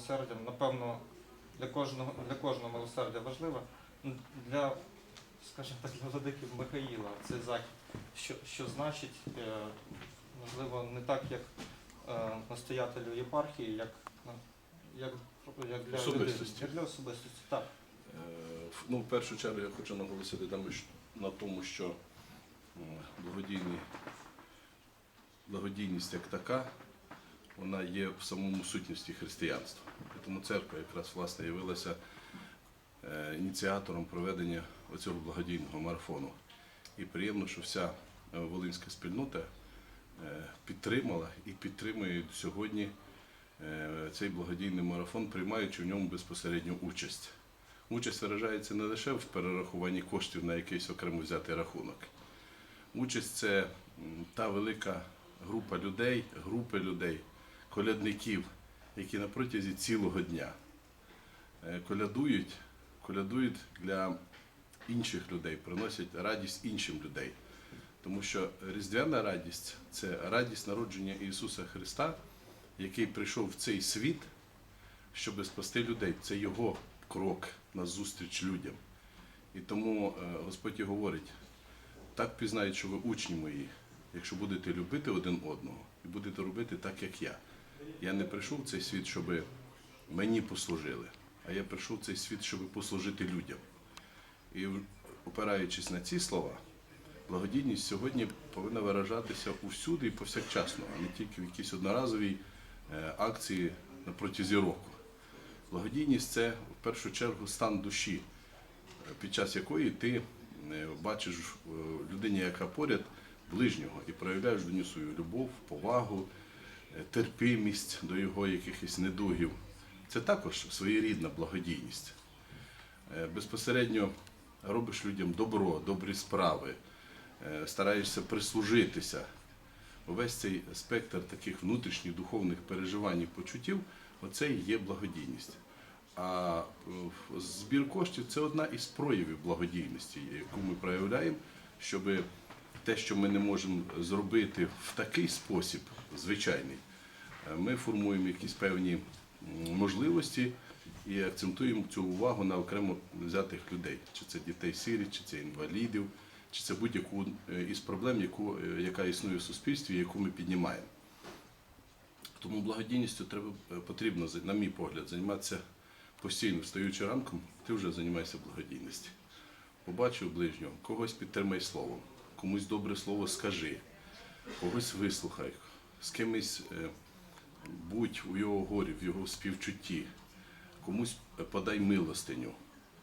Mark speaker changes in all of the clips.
Speaker 1: милосердям. Напевно, для кожного для кожного милосердя важливе. Ну, Для, скажімо так, для владики Михаїла цей захід, що, що значить, е, можливо, не так, як е, настоятелю єпархії, як, ну, як, як для
Speaker 2: Особистості.
Speaker 1: як для особистості. Так.
Speaker 2: Е, Ну, в першу чергу я хочу наголосити на тому, що благодійність як така, вона є в самому сутності християнства. Тому церква якраз власне явилася е, ініціатором проведення оцього благодійного марафону. І приємно, що вся е, волинська спільнота е, підтримала і підтримує сьогодні цей благодійний марафон, приймаючи в ньому безпосередню участь. Участь виражається не лише в перерахуванні коштів на якийсь окремо взятий рахунок. Участь це та велика група людей, групи людей, колядників, які на протязі цілого дня е, колядують, колядують для інших людей, приносять радість іншим людей. Тому що різдвяна радість це радість народження Ісуса Христа, який прийшов в цей світ, щоб спасти людей. Це Його крок на зустріч людям. І тому е, Господь і говорить: так пізнають, що ви учні мої, якщо будете любити один одного і будете робити так, як я. Я не прийшов в цей світ, щоб мені послужили, а я прийшов в цей світ, щоб послужити людям. І опираючись на ці слова, благодійність сьогодні повинна виражатися усюди і повсякчасно, а не тільки в якійсь одноразовій е, акції на протязі року. Благодійність це в першу чергу стан душі, під час якої ти е, бачиш е, людині, яка поряд, ближнього, і проявляєш до нього свою любов, повагу, терпимість до його якихось недугів. Це також своєрідна благодійність. Е, Безпосередньо робиш людям добро, добрі справи, е, стараєшся прислужитися. Увесь цей спектр таких внутрішніх духовних переживань і почуттів, оце і є благодійність. А е, збір коштів це одна із проявів благодійності, яку ми проявляємо, щоб те, що ми не можемо зробити в такий спосіб, звичайний, е, ми формуємо якісь певні можливості і акцентуємо цю увагу на окремо взятих людей, чи це дітей сиріт, чи це інвалідів, чи це будь-яку е, із проблем, яку, е, яка існує в суспільстві, яку ми піднімаємо. Тому благодійністю треба потрібно, на мій погляд, займатися постійно, встаючи ранком, ти вже займаєшся благодійністю. Побачив ближнього, когось підтримай словом, комусь добре слово скажи, когось вислухай, з кимось е, будь у його горі, в його співчутті, комусь подай милостиню,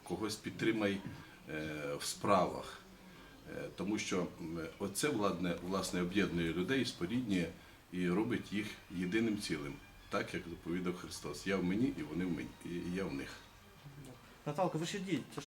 Speaker 2: когось підтримай е, в справах. Е, Тому що оце владне, власне об'єднує людей, споріднює і робить їх єдиним цілим, так як заповідав Христос. Я в мені і вони в мені, і я в них.
Speaker 3: Наталка, ви. Це ж